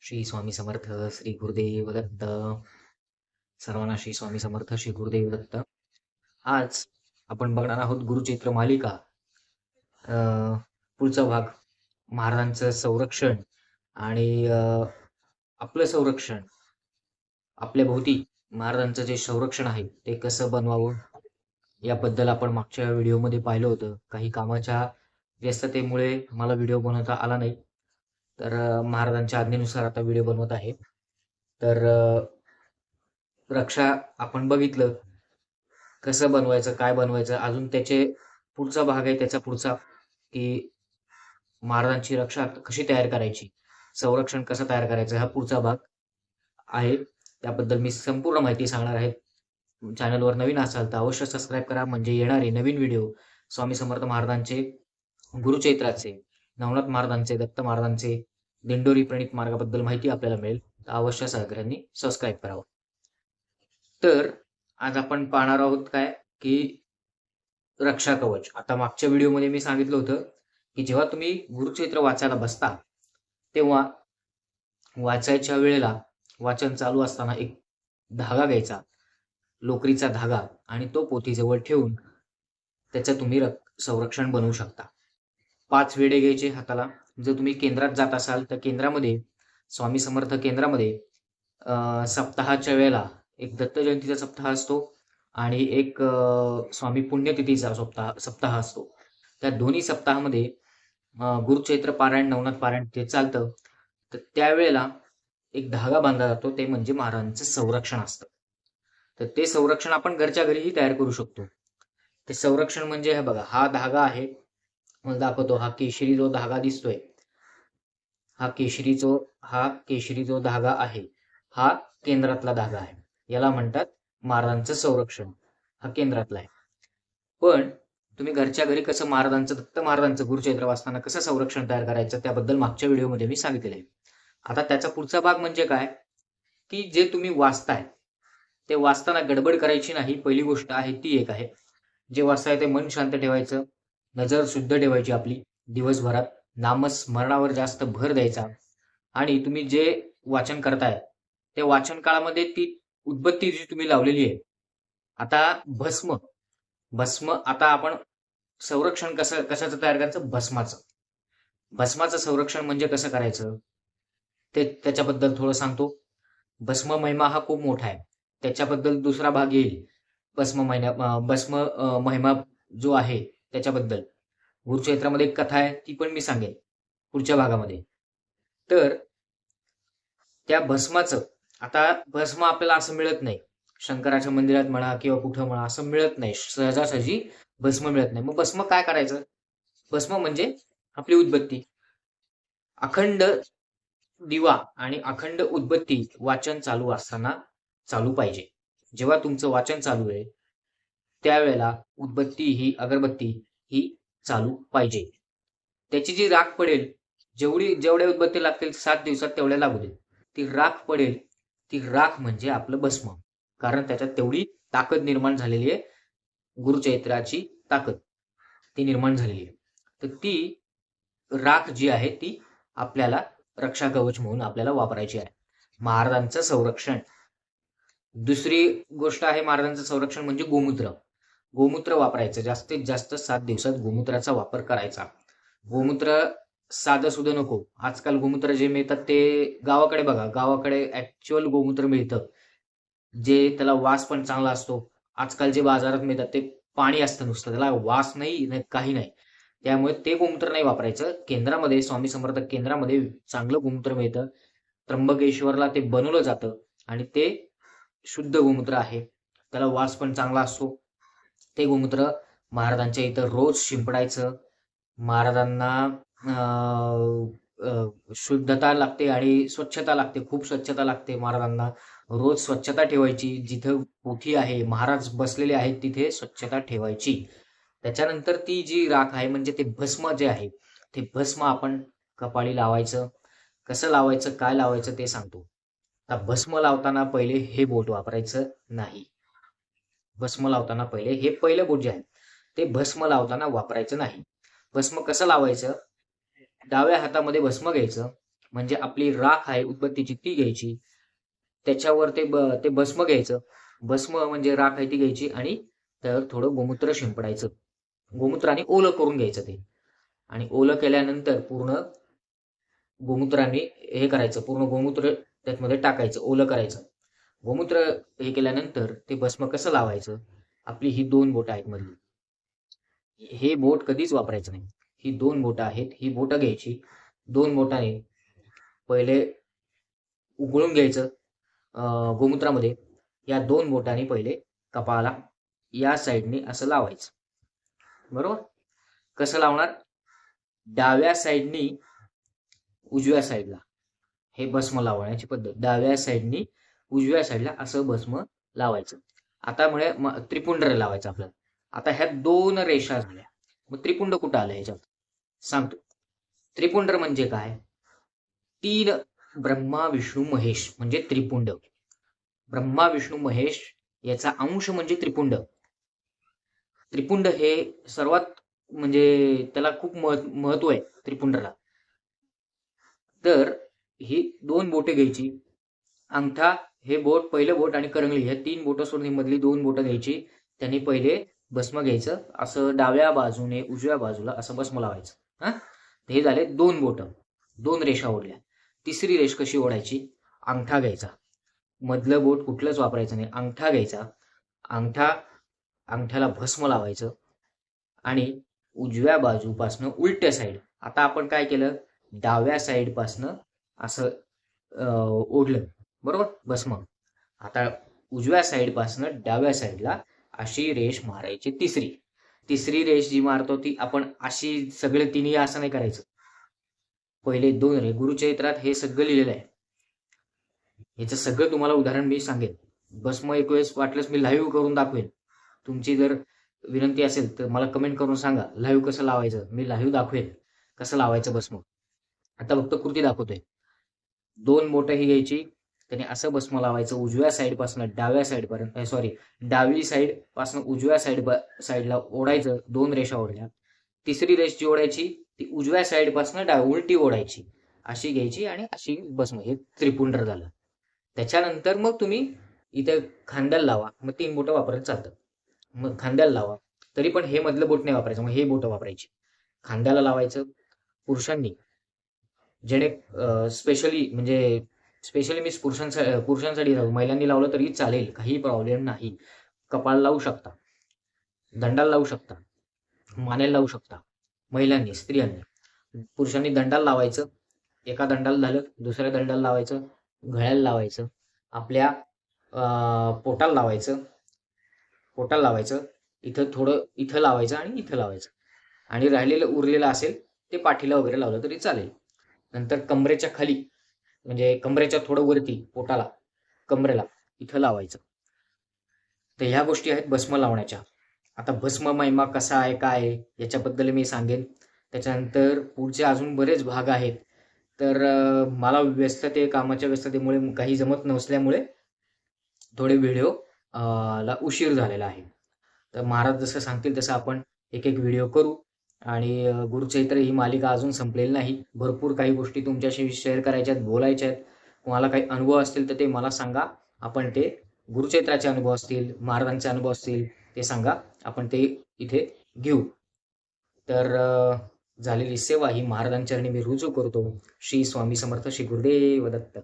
श्री स्वामी समर्थ श्री गुरुदेव दत्त सर्वांना श्री स्वामी समर्थ श्री गुरुदेव दत्त आज आपण बघणार आहोत गुरुचैत्र मालिका. अं, पुढचा भाग महाराजांचं संरक्षण आणि आपलं संरक्षण. आपल्या भोवती महाराजांचं जे संरक्षण आहे ते कसं बनवावं याबद्दल आपण मागच्या व्हिडिओमध्ये पाहिलं होतं. काही कामाच्या व्यस्ततेमुळे मला व्हिडिओ बनवता आला नाही. तर महाराजांच्या आज्ञेनुसार आता व्हिडिओ बनवत आहे. तर रक्षा आपण बघितलं कसं बनवायचं काय बनवायचं अजून त्याचे पुढचा भाग आहे त्याचा पुढचा की महाराजांची रक्षा कशी तयार करायची संरक्षण कसं तयार करायचं हा पुढचा भाग आहे. त्याबद्दल मी संपूर्ण माहिती सांगणार आहे. चॅनलवर नवीन असाल तर अवश्य सबस्क्राईब करा. म्हणजे येणारे नवीन व्हिडिओ स्वामी समर्थ महाराजांचे गुरुचैत्राचे नवनाथ महाराजांचे दत्त महाराजांचे दिंडोरी प्रणित मार्गाबद्दल माहिती आपल्याला मिळेल. तर अवश्य सगळ्यांनी सबस्क्राईब करावं. तर आज आपण पाहणार आहोत काय? की रक्षा कवच. आता मागच्या व्हिडिओमध्ये मी सांगितलं होतं की जेव्हा तुम्ही गुरुक्षेत्र वाचायला बसता तेव्हा वाचायच्या वेळेला वाचन चालू असताना एक धागा घ्यायचा लोकरीचा धागा आणि तो पोथीजवळ ठेवून त्याचं तुम्ही संरक्षण बनवू शकता. पाच वेडे घ्यायचे हाताला. जर तुम्ही केंद्रात जात असाल तर केंद्रामध्ये स्वामी समर्थ केंद्रामध्ये सप्ताहाच्या वेळेला एक दत्त जयंतीचा सप्ताह असतो आणि एक स्वामी पुण्यतिथीचा सप्ताह सप्ताह असतो. त्या दोन्ही सप्ताहामध्ये गुरुचैत्र पारायण नवनाथ पारायण ते चालतं. तर त्यावेळेला एक धागा बांधला जातो ते म्हणजे महाराजांचं संरक्षण असतं. तर ते संरक्षण आपण घरच्या घरीही तयार करू शकतो. ते संरक्षण म्हणजे हे बघा हा धागा आहे मला दाखवतो हा केशरी जो धागा दिसतोय हा केशरी जो हा केशरी जो धागा आहे हा केंद्रातला धागा आहे. याला म्हणतात महाराजांचं संरक्षण हा केंद्रातला आहे. पण तुम्ही घरच्या घरी कसं महाराजांचं दत्त महाराजांचं गुरुचैत्र वाचताना कसं संरक्षण तयार करायचं त्याबद्दल मागच्या व्हिडिओमध्ये मी सांगितलेलं आहे. आता त्याचा पुढचा भाग म्हणजे काय? की जे तुम्ही वाचताय ते वाचताना गडबड करायची नाही. पहिली गोष्ट आहे ती एक आहे. जे वाचताय ते मन शांत ठेवायचं. नजर शुद्ध ठेवायची आपली. दिवसभरात नामस्मरणावर जास्त भर द्यायचा. आणि तुम्ही जे वाचन करताय ते वाचन काळामध्ये ती उद्बत्ती जी तुम्ही लावलेली आहे आता भस्म. भस्म आता आपण संरक्षण कसं कशाचं तयार करायचं? भस्माचं. भस्माचं संरक्षण म्हणजे कसं करायचं? ते त्याच्याबद्दल थोडं सांगतो. भस्म महिमा हा खूप मोठा आहे. त्याच्याबद्दल दुसरा भाग येईल. भस्म महिन्या भस्म महिमा जो आहे त्याच्याबद्दल. गुरुक्षेत्रामध्ये एक कथा आहे ती पण मी सांगेन पुढच्या भागामध्ये. तर त्या भस्माचं आता भस्म आपल्याला असं मिळत नाही. शंकराच्या मंदिरात म्हणा किंवा कुठं म्हणा असं मिळत नाही. सहजासहजी भस्म मिळत नाही. मग भस्म काय करायचं? भस्म म्हणजे आपली उद्बत्ती. अखंड दिवा आणि अखंड उद्बत्ती वाचन चालू असताना चालू पाहिजे. जेव्हा तुमचं वाचन चालू आहे त्यावेळेला उदबत्ती ही अगरबत्ती ही चालू पाहिजे. त्याची जी राख पडेल जेवढी जेवढ्या उदबत्ती लागतील सात दिवसात तेवढ्या लागू दे ती राख पडेल ती राख म्हणजे आपलं भस्म. कारण त्याच्यात तेवढी ताकद निर्माण झालेली आहे. गुरुचैत्राची ताकद ती निर्माण झालेली आहे. तर ती राख जी आहे ती आपल्याला रक्षा कवच म्हणून आपल्याला वापरायची आहे. महाराजांचं संरक्षण. दुसरी गोष्ट आहे महाराजांचं संरक्षण म्हणजे गोमूत्र. गोमूत्र वापरायचं. जास्तीत जास्त सात दिवसात गोमूत्राचा वापर करायचा. गोमूत्र साधं सुद्धा नको. आजकाल गोमूत्र जे मिळतात ते गावाकडे बघा. गावाकडे ऍक्च्युअल गोमूत्र मिळतं. जे त्याला वास पण चांगला असतो. आजकाल जे बाजारात मिळतात ते पाणी असतं नुसतं. त्याला वास नाही काही नाही. त्यामुळे ते गोमूत्र नाही वापरायचं. केंद्रामध्ये स्वामी समर्थ केंद्रामध्ये चांगलं गोमूत्र मिळतं. त्र्यंबकेश्वरला ते बनवलं जातं आणि ते शुद्ध गोमूत्र आहे. त्याला वास पण चांगला असतो. ते गोमूत्र महाराजांच्या इथं रोज शिंपडायचं. महाराजांना अं, शुद्धता लागते आणि स्वच्छता लागते खूप स्वच्छता लागते महाराजांना. रोज स्वच्छता ठेवायची जिथं पोथी आहे महाराज बसलेले आहेत तिथे स्वच्छता ठेवायची. त्याच्यानंतर ती जी राख आहे म्हणजे ते भस्म जे आहे ते भस्म आपण कपाळी लावायचं. कसं लावायचं काय लावायचं ते सांगतो. आता भस्म लावताना पहिले हे बोट वापरायचं नाही. भस्म लावताना पहिले हे पहिलं बोट जे आहे ते भस्म लावताना वापरायचं नाही. भस्म कसं लावायचं? डाव्या हातामध्ये भस्म घ्यायचं. म्हणजे आपली राख आहे उदबत्तीची ती घ्यायची. त्याच्यावर ते ब ते भस्म घ्यायचं. भस्म म्हणजे राख आहे ती घ्यायची आणि त्यावर थोडं गोमूत्र शिंपडायचं. गोमूत्राने ओलं करून घ्यायचं ते. आणि ओलं केल्यानंतर पूर्ण गोमूत्राने हे करायचं. पूर्ण गोमूत्र त्यामध्ये टाकायचं ओलं करायचं. गोमूत्र हे केल्यानंतर ते भस्म कसं लावायचं? आपली ही दोन बोटं आहेत मधली. हे बोट कधीच वापरायचं नाही. ही दोन बोटं आहेत. ही बोटं घ्यायची. दोन बोटाने पहिले उघळून घ्यायचं अं, गोमूत्रामध्ये. या दोन बोटाने पहिले कपाळाला या साईडने असं लावायचं. बरोबर? कसं लावणार? डाव्या साईडनी उजव्या साईडला. हे भस्म लावण्याची पद्धत. डाव्या साईडनी उजव्या साईडला असं भस्म लावायचं. आता म्हणजे त्रिपुंड लावायचं आपल्याला. आता ह्या दोन रेषा झाल्या. मग त्रिपुंड कुठं आलं ह्याच्यात सांगतो. त्रिपुंड म्हणजे काय? तीन ब्रह्मा विष्णू महेश म्हणजे त्रिपुंड. ब्रह्मा विष्णू महेश याचा अंश म्हणजे त्रिपुंड. त्रिपुंड हे सर्वात म्हणजे त्याला खूप महत्त्व आहे त्रिपुंडला. तर ही दोन बोटे घ्यायची. अंगठा हे बोट पहिलं बोट आणि करंगळी ह्या तीन बोटं सोडून ही मधली दोन बोटं घ्यायची. त्यांनी पहिले भस्म घ्यायचं. असं डाव्या बाजूने उजव्या बाजूला असं भस्म लावायचं. हा? हे झाले दोन बोटं. दोन रेषा ओढल्या. तिसरी रेष कशी ओढायची? अंगठा घ्यायचा. मधलं बोट कुठलंच वापरायचं नाही. अंगठा घ्यायचा. अंगठा अंगठ्याला भस्म लावायचं. आणि उजव्या बाजूपासनं उलट्या साईड आता आपण काय केलं? डाव्या साईडपासनं असं ओढलं. बरोबर? भस्म आता उजव्या साईडपासनं डाव्या साईडला अशी रेष मारायची तिसरी. तिसरी रेष जी मारतो ती आपण अशी सगळे तिन्ही असं नाही करायचं. पहिले दोन रे. गुरुचरित्रात हे सगळं लिहिलेलं आहे. याचं सगळं तुम्हाला उदाहरण मी सांगेन. भस्म एक वेळेस वाटलंच मी लाईव्ह करून दाखवेन. तुमची जर विनंती असेल तर मला कमेंट करून सांगा. लाईव्ह कसं लावायचं? मी लाईव्ह दाखवेन. कसं लावायचं भस्म आता फक्त कृती दाखवतोय. दोन बोटं ही घ्यायची. त्याने असं भस्म लावायचं उजव्या साईडपासून डाव्या साईडपर्यंत सॉरी डावी साईडपासून उजव्या साईड साईडला ओढायचं दोन रेषा ओढल्या. तिसरी रेष जी ओढायची ती उजव्या साईडपासून डाव उलटी ओढायची. अशी घ्यायची आणि अशी भस्म हे त्रिपुंडर झालं. त्याच्यानंतर मग तुम्ही इथे खांद्याला लावा मग तीन बोटं वापरत चालतं. मग खांद्याला लावा तरी पण हे मधलं बोट नाही वापरायचं मग हे बोटं वापरायची. खांद्याला लावायचं पुरुषांनी. जेणे स्पेशली म्हणजे स्पेशली मी पुरुषांसाठी पुरुषांसाठी लावू महिलांनी लावलं तरी चालेल. काही प्रॉब्लेम नाही. कपाळ लावू शकता. दंडाला लावू शकता. मानेला लावू शकता. महिलांनी स्त्रियांनी. पुरुषांनी दंडाला लावायचं. एका दंडाला झालं दुसऱ्या दंडाला लावायचं. गळ्याला लावायचं. आपल्या अं, पोटाला लावायचं. पोटाला लावायचं. इथं थोडं इथं लावायचं आणि इथं लावायचं. आणि राहिलेलं उरलेलं असेल ते पाठीला वगैरे लावलं तरी चालेल. नंतर कमरेच्या खाली म्हणजे कमरेच्या थोडं वरती पोटाला कमरेला इथं लावायचं. तर ह्या गोष्टी आहेत भस्म लावण्याच्या. आता भस्म महिमा कसा आहे काय आहे याच्याबद्दल मी सांगेन. त्याच्यानंतर पुढचे अजून बरेच भाग आहेत. तर मला व्यस्तते कामाच्या व्यस्ततेमुळे काही जमत नसल्यामुळे थोडे व्हिडिओ ला उशीर झालेला आहे. तर महाराज जसं सांगतील तसं आपण एक एक व्हिडिओ करू. आणि गुरुचैत्र ही मालिका अजून संपलेली नाही. भरपूर काही गोष्टी तुमच्याशी शेअर करायच्या आहेत बोलायच्या आहेत. तुम्हाला काही अनुभव असतील तर ते मला सांगा. आपण ते गुरुचैत्राचे अनुभव असतील महाराजांचे अनुभव असतील ते सांगा. आपण ते इथे घेऊ. तर झालेली सेवा ही महाराजांच्या मी रुजू करतो. श्री स्वामी समर्थ श्री गुरुदेव दत्त.